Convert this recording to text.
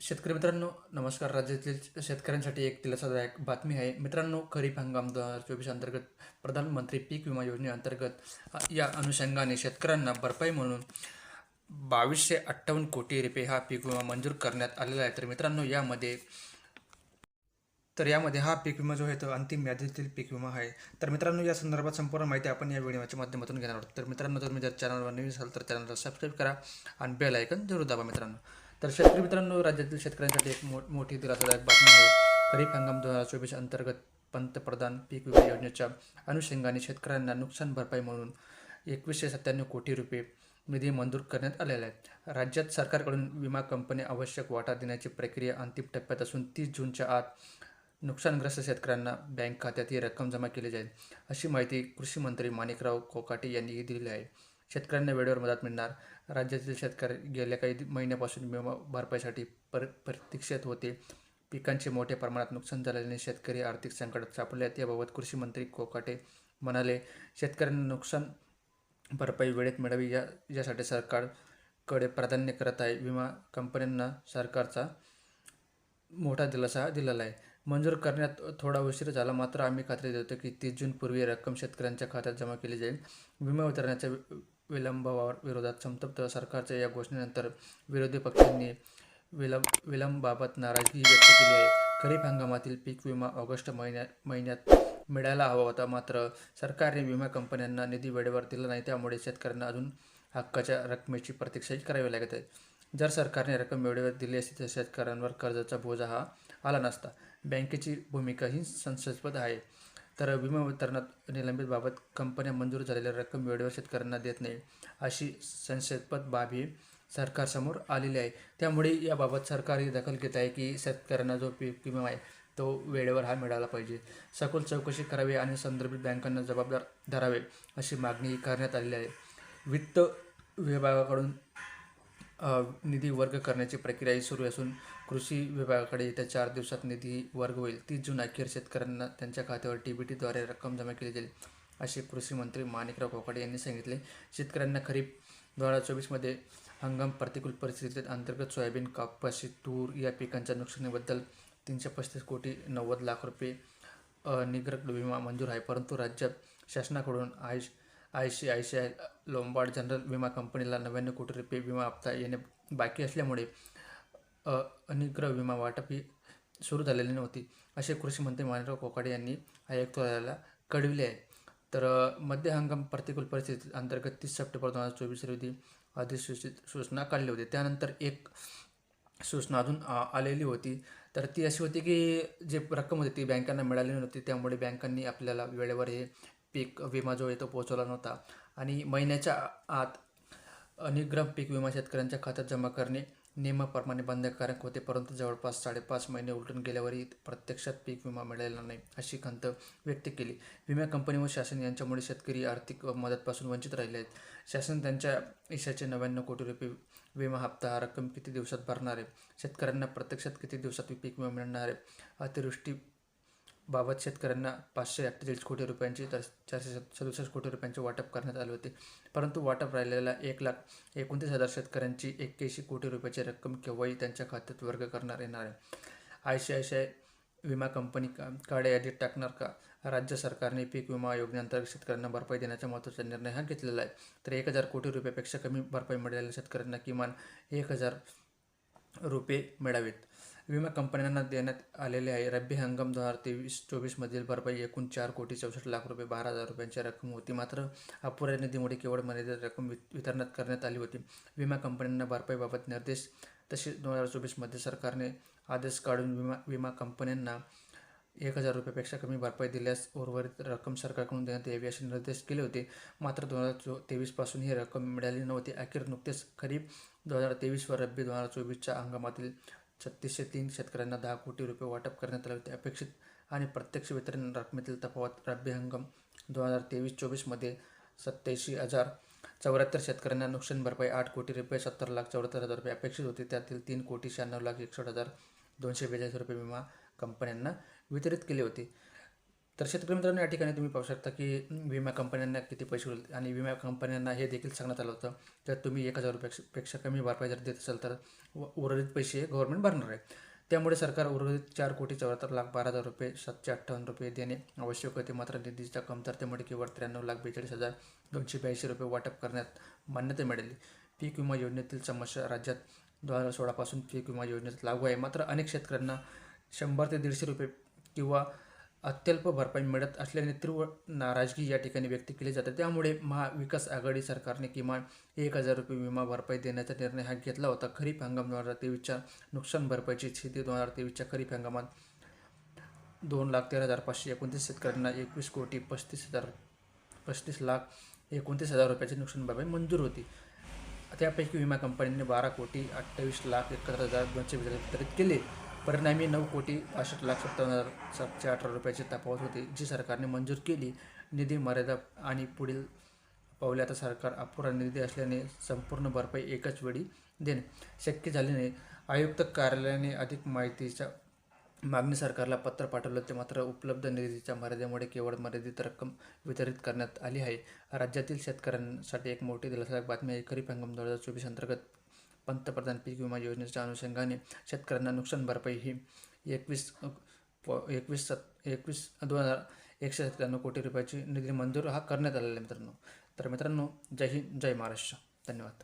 शेतकरी मित्रांनो नमस्कार. राज्यातील शेतकऱ्यांसाठी एक दिलासादायक बातमी आहे. मित्रांनो खरीप हंगाम दोन हजार चोवीस अंतर्गत प्रधानमंत्री पीक विमा योजनेअंतर्गत या अनुषंगाने शेतकऱ्यांना भरपाई म्हणून बावीसशे अठ्ठावन्न कोटी रुपये हा पीक विमा मंजूर करण्यात आलेला आहे. तर मित्रांनो यामध्ये तर यामध्ये हा पीक विमा जो आहे तो अंतिम यादीतील पीक विमा आहे. तर मित्रांनो या संदर्भात संपूर्ण माहिती आपण या व्हिडिओच्या माध्यमातून घेणार आहोत. तर मित्रांनो तुम्ही जर चॅनलवर नवीन असाल तर चॅनलला सबस्क्राईब करा आणि बेल ऐकन जरूर दाबा मित्रांनो. तर शेतकरी मित्रांनो राज्यातील शेतकऱ्यांसाठी एक मो मोठी दिलासादायक बातमी आहे. खरीप हंगाम दोन हजार चोवीस अंतर्गत पंतप्रधान पीक विमा योजनेच्या अनुषंगाने शेतकऱ्यांना नुकसान भरपाई म्हणून एकवीसशे सत्त्याण्णव कोटी रुपये निधी मंजूर करण्यात आलेला आहे. राज्यात सरकारकडून विमा कंपनी आवश्यक वाटा देण्याची प्रक्रिया अंतिम टप्प्यात असून तीस जूनच्या आत नुकसानग्रस्त शेतकऱ्यांना बँक खात्यात ही रक्कम जमा केली जाईल अशी माहिती कृषी मंत्री माणिकराव कोकाटे यांनी दिली आहे. शेतकऱ्यांना वेळेवर मदत मिळणार राज्यातील शेतकरी गेल्या काही महिन्यापासून विमा भरपाईसाठी पर प्रतीक्षेत होते. पिकांचे मोठ्या प्रमाणात नुकसान झाल्याने शेतकरी आर्थिक संकटात सापडले आहेत याबाबत कृषी मंत्री कोकाटे म्हणाले शेतकऱ्यांना नुकसान भरपाई वेळेत मिळावी या यासाठी सरकारकडे प्राधान्य करत आहे. विमा कंपन्यांना सरकारचा मोठा दिलासा दिलेला आहे. मंजूर करण्यात थोडा उशीर झाला. मात्र आम्ही खात्री देतो की तीस जूनपूर्वी रक्कम शेतकऱ्यांच्या खात्यात जमा केली जाईल. विमा वितरणाच्या विलंबावर विरोधात संतप्त सरकारच्या या घोषणेनंतर विरोधी पक्षांनी विलंब विलंबाबाबत नाराजगी व्यक्त केली आहे. खरीप हंगामातील पीक विमा ऑगस्ट महिन्या महिन्यात मिळायला हवा होता. मात्र सरकारने विमा कंपन्यांना निधी वेळेवर दिला नाही. त्यामुळे शेतकऱ्यांना अजून हक्काच्या रकमेची प्रतीक्षाही करावी लागत आहे. जर सरकारने रक्कम वेळेवर दिली असती तर शेतकऱ्यांवर कर्जाचा बोजा हा आला नसता. बँकेची भूमिका ही संशयास्पद आहे. तर विमा वितरणात निलंबितबाबत कंपन्या मंजूर झालेल्या रक्कम वेळेवर शेतकऱ्यांना देत नाही अशी संशयास्पद बाब ही सरकारसमोर आलेली आहे. त्यामुळे याबाबत सरकार ही दखल घेत आहे की शेतकऱ्यांना जो पीक विमा आहे तो वेळेवर हा मिळाला पाहिजे. सखोल चौकशी करावी आणि संदर्भित बँकांना जबाबदार धरावे अशी मागणी करण्यात आलेली आहे. वित्त विभागाकडून निधी वर्ग करण्याची प्रक्रियाही सुरू असून कृषी विभागाकडे येत्या चार दिवसात निधी वर्ग होईल. तीस जून अखेर शेतकऱ्यांना त्यांच्या खात्यावर टी बी टीद्वारे रक्कम जमा केली जाईल असे कृषी मंत्री माणिकराव कोकाडे यांनी सांगितले. शेतकऱ्यांना खरीप दोन हजार चोवीसमध्ये हंगाम प्रतिकूल परिस्थितीत अंतर्गत सोयाबीन कापाशी तूर या पिकांच्या नुकसानीबद्दल तीनशे पस्तीस कोटी नव्वद लाख रुपये निग्रक विमा मंजूर आहे. परंतु राज्यात शासनाकडून Ayush I C I C I Lombard general विमा कंपनीला नव्याण्णव कोटी रुपये विमा हप्ता येणे बाकी असल्यामुळे अनिग्र विमा वाटप ही सुरू झालेली नव्हती. असे कृषी मंत्री माणिकराव कोकाडे यांनी आयुक्तालयाला कळविले आहे. तर मध्य हंगाम प्रतिकूल परिस्थिती अंतर्गत तीस सप्टेंबर दोन हजार चोवीस रोजी अधिसूचित सूचना काढली होती. त्यानंतर एक सूचना अजून आ- आलेली होती. तर ती अशी होती की जे रक्कम होती ती बँकांना मिळाली नव्हती. त्यामुळे बँकांनी आपल्याला वेळेवर हे पीक विमा जो आहे तो पोहोचवला नव्हता. आणि महिन्याच्या आत अनिग्रम पीक विमा शेतकऱ्यांच्या खात्यात जमा करणे नियमाप्रमाणे बंधनकारक होते परंतु जवळपास साडेपाच महिने उलटून गेल्यावरही प्रत्यक्षात पीक विमा मिळालेला नाही अशी खंत व्यक्त केली. विमा कंपनी व शासन यांच्यामुळे शेतकरी आर्थिक मदतपासून वंचित राहिले आहेत. शासन त्यांच्या ईशाचे नव्याण्णव कोटी रुपये विमा हप्ता हा रक्कम किती दिवसात भरणार आहे? शेतकऱ्यांना प्रत्यक्षात किती दिवसात पीक विमा मिळणार आहे? अतिवृष्टी बाबत शेतकऱ्यांना पाचशे अठ्ठेचाळीस कोटी रुपयांची तर चारशे सदुसष्ट कोटी रुपयांचे वाटप करण्यात आले होते. परंतु वाटप राहिलेल्या एक लाख एकोणतीस हजार शेतकऱ्यांची एक्क्याऐंशी कोटी रुपयाची रक्कम केव्हाही त्यांच्या खात्यात वर्ग करणार येणार आहे. I C I C I विमा कंपनी का काळे यादीत टाकणार का? राज्य सरकारने पीक विमा योजनेअंतर्गत शेतकऱ्यांना भरपाई देण्याचा महत्त्वाचा निर्णय हा घेतलेला आहे. तर एक हजार कोटी रुपयापेक्षा कमी भरपाई मिळालेल्या शेतकऱ्यांना किमान एक हजार रुपये मिळावेत. विमा कंपन्यांना देण्यात आलेले आहे. रब्बी हंगाम दोन हजार तेवीस चोवीसमधील भरपाई एकूण चार कोटी चौसष्ट लाख रुपये बारा हजार रुपयांची रक्कम होती. मात्र अपुऱ्या निधीमुळे केवळ मर्यादित रक्कम वितरणात करण्यात आली होती. विमा कंपन्यांना भरपाईबाबत निर्देश तसेच दोन हजार चोवीसमध्ये सरकारने आदेश काढून विमा विमा कंपन्यांना एक हजार रुपयापेक्षा कमी भरपाई दिल्यास उर्वरित रक्कम सरकारकडून देण्यात यावी असे निर्देश केले होते. मात्र दोन हजार चो तेवीसपासून ही रक्कम मिळाली नव्हती. अखेर नुकतेच खरीप दोन हजार तेवीस व रब्बी दोन हजार चोवीसच्या हंगामातील छत्तीसशे तीन शेतकऱ्यांना दहा कोटी रुपये वाटप करण्यात आले होते. अपेक्षित आणि प्रत्यक्ष वितरण रकमेतील तफावत रब्बी हंगाम दोन हजार तेवीस चोवीसमध्ये सत्याऐंशी हजार चौऱ्याहत्तर शेतकऱ्यांना नुकसान भरपाई आठ कोटी रुपये सत्तर लाख चौऱ्याहत्तर हजार रुपये अपेक्षित होते. त्यातील तीन कोटी शहाण्णव लाख एकसष्ट हजार दोनशे बेचाळीस रुपये विमा कंपन्यांना वितरित केले होते. तर शेतकरी मित्रांनो या ठिकाणी तुम्ही पाहू शकता की विमा कंपन्यांना किती पैसे होईल आणि विमा कंपन्यांना हे देखील सांगण्यात आलं होतं. तर तुम्ही एक हजार रुपयापेक्षा पेक्षा कमी भरपाई जर देत असाल तर उर्वरित पैसे गव्हर्नमेंट भरणार आहे. त्यामुळे सरकार उर्वरित चार कोटी चौऱ्याहत्तर लाख बारा हजार रुपये सातशे अठ्ठावन्न रुपये देणे आवश्यक होते. मात्र निधीच्या कमतरतेमुळे केवळ त्र्याण्णव लाख बेचाळीस हजार दोनशे ब्याऐंशी रुपये वाटप करण्यात मान्यता मिळाली. पीक विमा योजनेतील समस्या राज्यात दोन हजार सोळापासून पीक विमा योजनेत लागू आहे. मात्र अनेक शेतकऱ्यांना शंभर ते दीडशे रुपये किंवा अत्यल्प भरपाई मिळत असल्याने तीव्र नाराजगी या ठिकाणी व्यक्त केली जाते. त्यामुळे महाविकास आघाडी सरकारने किमान एक हजार रुपये विमा भरपाई देण्याचा निर्णय हा घेतला होता. खरीप हंगाम दोन हजार तेवीसच्या नुकसान भरपाईची स्थिती दोन हजार तेवीसच्या खरीप हंगामात दोन लाख तेरा हजार पाचशे एकोणतीस शेतकऱ्यांना एकवीस कोटी पस्तीस हजार पस्तीस लाख एकोणतीस हजार रुपयाची नुकसान भरपाई मंजूर होती. त्यापैकी विमा कंपनीने बारा कोटी अठ्ठावीस लाख एकाहत्तर हजार दोनशे वितरित केले. परिणामी नऊ कोटी पासष्ट लाख सत्तावन्न हजार सातशे अठरा रुपयाची तफावत होती. जी सरकारने मंजूर केली निधी मर्यादा आणि पुढील पावले आता सरकार अपुरा निधी असल्याने संपूर्ण भरपाई एकाच वेळी देणे शक्य झाल्याने आयुक्त कार्यालयाने अधिक माहितीच्या मागणी सरकारला पत्र पाठवलं. ते मात्र उपलब्ध निधीच्या मर्यादेमुळे केवळ मर्यादित रक्कम वितरित करण्यात आली आहे. राज्यातील शेतकऱ्यांसाठी एक मोठी दिलासादायक बातमी आहे. खरीप हंगाम दोन हजार चोवीस अंतर्गत पंतप्रधान पीक विमा योजनेच्या अनुषंगाने शेतकऱ्यांना नुकसान भरपाई ही एकवीस एकवीस सत एकवीस दोन हजार एकशे सत्त्याण्णव कोटी रुपयाची निधी मंजूर हा करण्यात आलेला आहे मित्रांनो. तर मित्रांनो जय हिंद जय महाराष्ट्र. धन्यवाद.